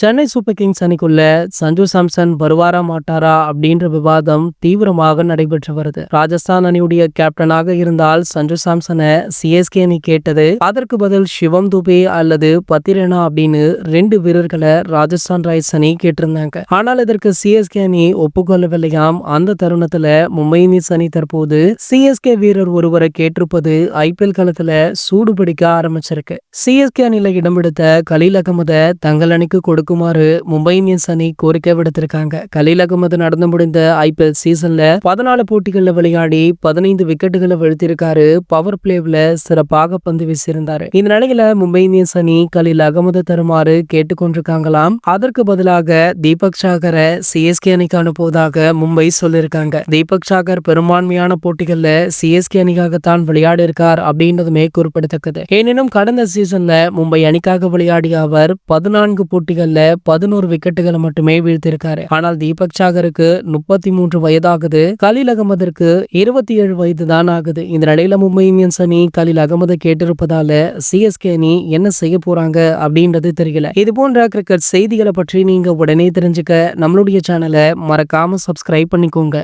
Chennai super kings அணிக்குள்ள சஞ்சு சாம்சன் வருவாரா மாட்டாரா அப்படின்ற விவாதம் தீவிரமாக நடைபெற்று வருது. ராஜஸ்தான் அணியுடைய கேப்டனாக இருந்தால் சஞ்சு சாம்சனை சிஎஸ்கே அணி கேட்டது அதற்கு பதில் சிவம் துபே அல்லது பத்திரனா அப்படின்னு ரெண்டு வீரர்களை ராஜஸ்தான் ராய்ஸ் அணி கேட்டிருந்தாங்க. ஆனால் இதற்கு சிஎஸ்கே அணி ஒப்புக்கொள்ளவில்லையாம். அந்த தருணத்துல மும்பை இந்தியன்ஸ் அணி தற்போது சிஎஸ்கே வீரர் ஒருவரை கேட்டிருப்பது ஐபிஎல் களத்துல சூடு பிடிக்க ஆரம்பிச்சிருக்கு. சிஎஸ்கே அணியில இடம் பிடித்த கலீல் அகமதை தங்கள் அணிக்கு கொடுக்குமாறு மும்பை இந்தியன்ஸ் அணி கோரிக்கை விடுத்திருக்காங்க. கலீல் அகமது நடந்து முடிந்த ஐபிஎல் சீசன்ல பதினாலு போட்டிகள்ல விளையாடி பதினைந்து விக்கெட்டுகளை வீழ்த்திருக்காரு பவர் பிளேவ்ல சிறப்பாக பந்து வீசியிருந்தாரு. இந்த நிலையில மும்பை இந்தியன்ஸ் அணி கலீல் அகமது தருமாறு கேட்டுக்கொண்டிருக்காங்களாம். அதற்கு பதிலாக தீபக் சாகரை சிஎஸ்கே அணிக்கு அனுப்புவதாக மும்பை சொல்லியிருக்காங்க. தீபக் சாகர் பெரும்பான்மையான போட்டிகள்ல சிஎஸ்கே அணிக்காகத்தான் விளையாடி இருக்கார் அப்படின்றதுமே குறிப்பிடத்தக்கது. எனினும் கடந்த சீசன்ல மும்பை அணிக்காக விளையாடிய அவர் பதினான்கு போட்டிகள் போட்டிகள்ல பதினோரு விக்கெட்டுகளை மட்டுமே வீழ்த்திருக்காரு ஆனால் தீபக் சாகருக்கு முப்பத்தி மூன்று வயதாகுது. கலில் அகமதிற்கு இருபத்தி ஏழு வயது தான் ஆகுது. இந்த நிலையில மும்பை இந்தியன்ஸ் அணி கலில் அகமது கேட்டிருப்பதால சிஎஸ்கே அணி என்ன செய்ய போறாங்க அப்படின்றது தெரியல. இது போன்ற கிரிக்கெட் செய்திகளை பற்றி நீங்க உடனே தெரிஞ்சுக்க நம்மளுடைய சேனலை மறக்காம சப்ஸ்கிரைப் பண்ணிக்கோங்க.